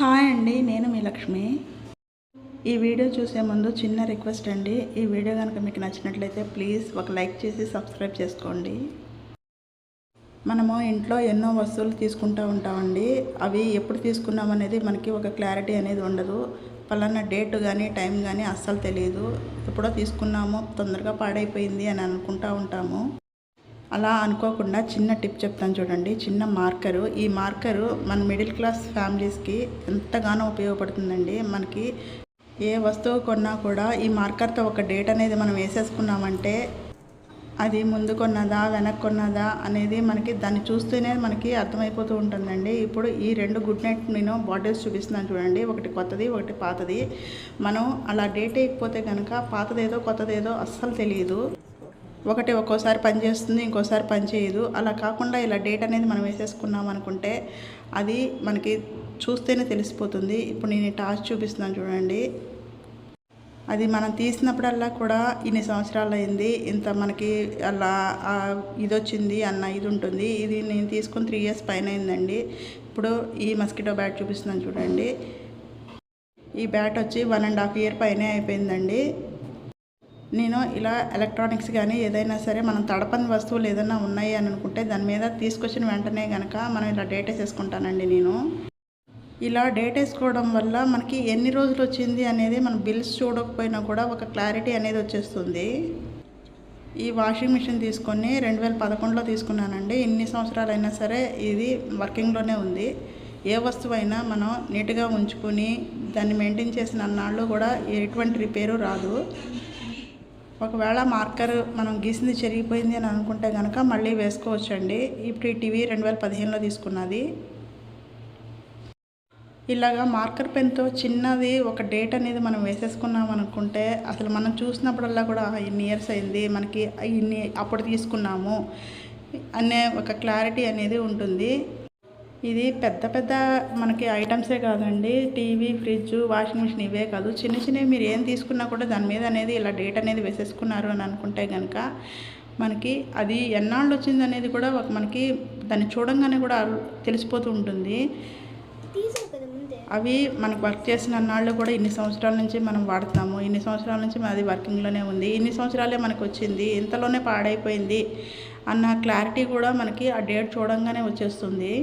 Hi అండి నేను మీ లక్ష్మి. ఈ వీడియో చూసే ముందు చిన్న రిక్వెస్ట్ అండి. ఈ వీడియో కనుక మీకు నచ్చినట్లయితే ప్లీజ్ ఒక లైక్ చేసి సబ్స్క్రైబ్ చేసుకోండి. మనము ఇంట్లో ఎన్నో వస్తువులు తీసుకుంటూ ఉంటామండి. అవి ఎప్పుడు తీసుకున్నాం అనేది మనకి ఒక క్లారిటీ అనేది ఉండదు. పలానా డేట్ కానీ టైం కానీ అస్సలు తెలియదు ఎప్పుడో తీసుకున్నాము తొందరగా పాడైపోయింది అని అనుకుంటూ ఉంటాము. అలా అనుకోకుండా చిన్న టిప్ చెప్తాను చూడండి. చిన్న మార్కరు. ఈ మార్కరు మన మిడిల్ క్లాస్ ఫ్యామిలీస్కి ఎంతగానో ఉపయోగపడుతుందండి. మనకి ఏ వస్తువు కొన్నా కూడా ఈ మార్కర్తో ఒక డేట్ అనేది మనం వేసేసుకున్నామంటే అది ముందు కొన్నదా వెనక్కి కొన్నదా అనేది మనకి దాన్ని చూస్తేనే మనకి అర్థమైపోతూ ఉంటుందండి. ఇప్పుడు ఈ రెండు గుడ్ నైట్ నేను బాటిల్స్ చూపిస్తున్నాను చూడండి. ఒకటి కొత్తది ఒకటి పాతది. మనం అలా డేట్ వేయకపోతే కనుక పాతదేదో కొత్తదేదో అస్సలు తెలియదు. ఒకటి ఒక్కోసారి పనిచేస్తుంది ఇంకోసారి పనిచేయదు అలా కాకుండా ఇలా డేట్ అనేది మనం వేసేసుకున్నాం అనుకుంటే అది మనకి చూస్తేనే తెలిసిపోతుంది. ఇప్పుడు నేను ఈ టార్చ్ చూపిస్తున్నాను చూడండి. అది మనం తీసినప్పుడల్లా కూడా ఇన్ని సంవత్సరాలు అయింది. ఇంత మనకి అలా ఇది వచ్చింది అన్న ఇది ఉంటుంది. ఇది నేను తీసుకుని త్రీ ఇయర్స్ పైన అయిందండి. ఇప్పుడు ఈ మస్కిటో బ్యాట్ చూపిస్తున్నాను చూడండి. ఈ బ్యాట్ వచ్చి వన్ అండ్ హాఫ్ ఇయర్ పైనే అయిపోయిందండి. నేను ఇలా ఎలక్ట్రానిక్స్ కానీ ఏదైనా సరే మనం తడపని వస్తువులు ఏదైనా ఉన్నాయి అని అనుకుంటే దాని మీద తీసుకొచ్చిన వెంటనే కనుక మనం ఇలా డేట్ వేసేసుకుంటానండి నేను. ఇలా డేట్ వేసుకోవడం వల్ల మనకి ఎన్ని రోజులు వచ్చింది అనేది మనం బిల్స్ చూడకపోయినా కూడా ఒక క్లారిటీ అనేది వచ్చేస్తుంది. ఈ వాషింగ్ మిషన్ తీసుకొని రెండు వేల పదకొండులో తీసుకున్నానండి. ఇన్ని సంవత్సరాలైనా సరే ఇది వర్కింగ్లోనే ఉంది. ఏ వస్తువు అయినా మనం నీట్గా ఉంచుకొని దాన్ని మెయింటైన్ చేసిన అన్నాళ్ళు కూడా ఎటువంటి రిపేరు రాదు. ఒకవేళ మార్కర్ మనం గీసింది చెరిగిపోయింది అని అనుకుంటే కనుక మళ్ళీ వేసుకోవచ్చండి. ఇప్పుడు ఈ టీవీ రెండు వేల పదిహేనులో తీసుకున్నది. ఇలాగా మార్కర్ పెన్తో చిన్నది ఒక డేట్ అనేది మనం వేసేసుకున్నాం అనుకుంటే అసలు మనం చూసినప్పుడల్లా కూడా ఇన్ని ఇయర్స్ అయింది మనకి ఇన్ని అప్పుడు తీసుకున్నాము అనే ఒక క్లారిటీ అనేది ఉంటుంది. ఇది పెద్ద పెద్ద మనకి ఐటమ్సే కాదండి. టీవీ ఫ్రిడ్జ్ వాషింగ్ మిషన్ ఇవే కాదు. చిన్న చిన్నవి మీరు ఏం తీసుకున్నా కూడా దాని మీద అనేది ఇలా డేట్ అనేది వేసేసుకున్నారు అని అనుకుంటే కనుక మనకి అది ఎన్నాళ్ళు వచ్చింది అనేది కూడా ఒక మనకి దాన్ని చూడంగానే కూడా తెలిసిపోతూ ఉంటుంది. అవి మనకు వర్క్ చేసిన అన్నాళ్ళు కూడా ఇన్ని సంవత్సరాల నుంచి మనం వాడతాము ఇన్ని సంవత్సరాల నుంచి అది వర్కింగ్లోనే ఉంది. ఇన్ని సంవత్సరాలే మనకు వచ్చింది. ఇంతలోనే పాడైపోయింది అన్న క్లారిటీ కూడా మనకి ఆ డేట్ చూడంగానే వచ్చేస్తుంది.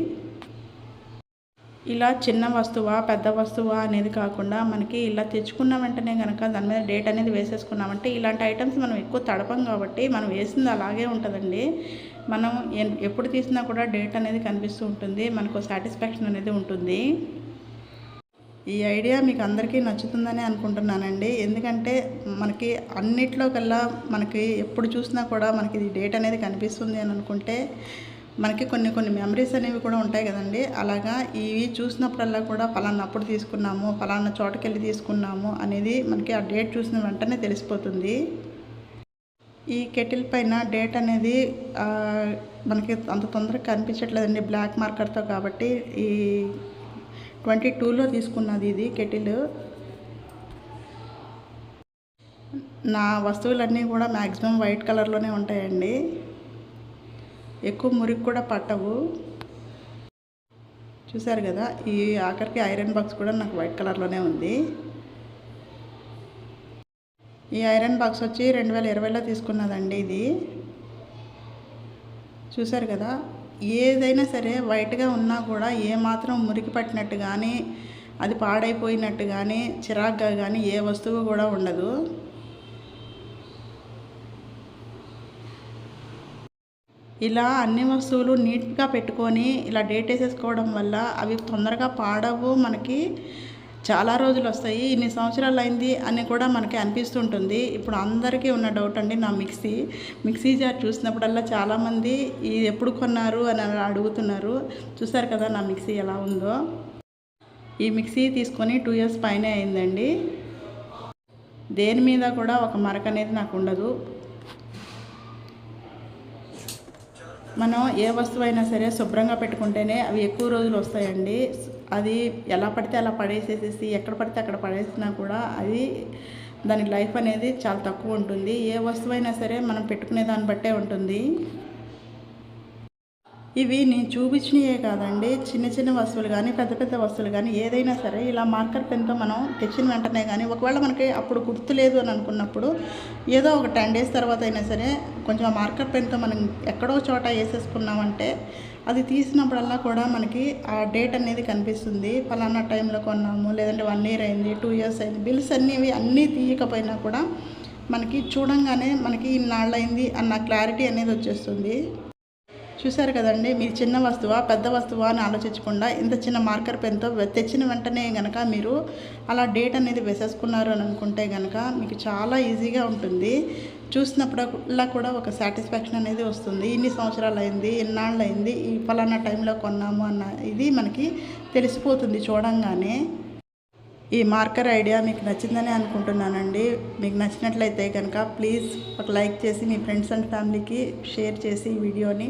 ఇలా చిన్న వస్తువా పెద్ద వస్తువా అనేది కాకుండా మనకి ఇలా తెచ్చుకున్న వెంటనే కనుక దాని మీద డేట్ అనేది వేసేసుకున్నామంటే ఇలాంటి ఐటమ్స్ మనం ఎక్కువ తడపం కాబట్టి మనం వేసింది అలాగే ఉంటుందండి. మనం ఎన్- ఎప్పుడు తీసినా కూడా డేట్ అనేది కనిపిస్తూ ఉంటుంది. మనకు సాటిస్ఫాక్షన్ అనేది ఉంటుంది. ఈ ఐడియా మీకు అందరికీ నచ్చుతుందని అనుకుంటున్నానండి. ఎందుకంటే మనకి అన్నిట్లో కల్లా మనకి ఎప్పుడు చూసినా కూడా మనకి ఇది డేట్ అనేది కనిపిస్తుంది అని అనుకుంటే మనకి కొన్ని కొన్ని మెమరీస్ అనేవి కూడా ఉంటాయి కదండి. అలాగా ఇవి చూసినప్పుడల్లా కూడా ఫలానా అప్పుడు తీసుకున్నాము ఫలానా చోటకి వెళ్ళి తీసుకున్నాము అనేది మనకి ఆ డేట్ చూసిన వెంటనే తెలిసిపోతుంది. ఈ కెటిల్ పైన డేట్ అనేది మనకి అంత తొందరగా కనిపించట్లేదండి బ్లాక్ మార్కర్తో కాబట్టి. ఈ ట్వంటీ టూలో తీసుకున్నది ఇది కెటిల్. నా వస్తువులన్నీ కూడా మ్యాక్సిమం వైట్ కలర్లోనే ఉంటాయండి. ఎక్కువ మురికి కూడా పట్టవు. చూసారు కదా ఈ ఆఖరికి ఐరన్ బాక్స్ కూడా నాకు వైట్ కలర్లోనే ఉంది. ఈ ఐరన్ బాక్స్ వచ్చి రెండు వేల ఇరవైలో తీసుకున్నదండి ఇది. చూసారు కదా ఏదైనా సరే వైట్గా ఉన్నా కూడా ఏమాత్రం మురికి పట్టినట్టు కానీ అది పాడైపోయినట్టు కానీ చిరాగ్గా కానీ ఏ వస్తువు కూడా ఉండదు. ఇలా అన్ని వస్తువులు నీట్గా పెట్టుకొని ఇలా డేట్ వేసేసుకోవడం వల్ల అవి తొందరగా పాడవు మనకి. చాలా రోజులు వస్తాయి. ఇన్ని సంవత్సరాలు అయింది అని కూడా మనకి అనిపిస్తుంటుంది. ఇప్పుడు అందరికీ ఉన్న డౌట్ అండి నా మిక్సీ. మిక్సీ జార్ చూసినప్పుడల్లా చాలామంది ఇది ఎప్పుడు కొన్నారు అని అడుగుతున్నారు. చూసారు కదా నా మిక్సీ ఎలా ఉందో? ఈ మిక్సీ తీసుకొని టూ ఇయర్స్ పైనే అయిందండి. దేని మీద కూడా ఒక మరక అనేది నాకు ఉండదు. మనం ఏ వస్తువు అయినా సరే శుభ్రంగా పెట్టుకుంటేనే అవి ఎక్కువ రోజులు వస్తాయండి. అది ఎలా పడితే అలా పడేసేసేసి ఎక్కడ పడితే అక్కడ పడేసినా కూడా అది దాని లైఫ్ అనేది చాలా తక్కువ ఉంటుంది. ఏ వస్తువు అయినా సరే మనం పెట్టుకునే దాన్ని బట్టే ఉంటుంది. ఇవి నేను చూపించినవే కాదండి. చిన్న చిన్న వస్తువులు కానీ పెద్ద పెద్ద వస్తువులు కానీ ఏదైనా సరే ఇలా మార్కర్ పెన్తో మనం తెచ్చిన వెంటనే కానీ ఒకవేళ మనకి అప్పుడు గుర్తులేదు అని అనుకున్నప్పుడు ఏదో ఒక టెన్ డేస్ తర్వాత అయినా సరే కొంచెం ఆ మార్కర్ పెన్తో మనం ఎక్కడో చోట వేసేసుకున్నామంటే అది తీసినప్పుడల్లా కూడా మనకి ఆ డేట్ అనేది కనిపిస్తుంది. ఫలానా టైంలో కొన్నాము లేదంటే వన్ ఇయర్ అయింది టూ ఇయర్స్ అయింది. బిల్స్ అనేవి అన్నీ తీయకపోయినా కూడా మనకి చూడంగానే మనకి ఇన్నాళ్ళు అయింది అన్న క్లారిటీ అనేది వచ్చేస్తుంది. చూశారు కదండి మీరు చిన్న వస్తువా పెద్ద వస్తువా అని ఆలోచించకుండా ఇంత చిన్న మార్కర్ పెన్తో తెచ్చిన వెంటనే కనుక మీరు అలా డేట్ అనేది వేసేసుకున్నారు అని అనుకుంటే కనుక మీకు చాలా ఈజీగా ఉంటుంది. చూసినప్పుడల్లా కూడా ఒక సాటిస్ఫాక్షన్ అనేది వస్తుంది. ఇన్ని సంవత్సరాలు అయింది ఎన్నాళ్ళు అయింది ఈ ఫలానా టైంలో కొన్నాము అన్న ఇది మనకి తెలిసిపోతుంది చూడంగానే. ఈ మార్కర్ ఐడియా మీకు నచ్చిందని అనుకుంటున్నానండి. మీకు నచ్చినట్లయితే కనుక ప్లీజ్ ఒక లైక్ చేసి మీ ఫ్రెండ్స్ అండ్ ఫ్యామిలీకి షేర్ చేసి ఈ వీడియోని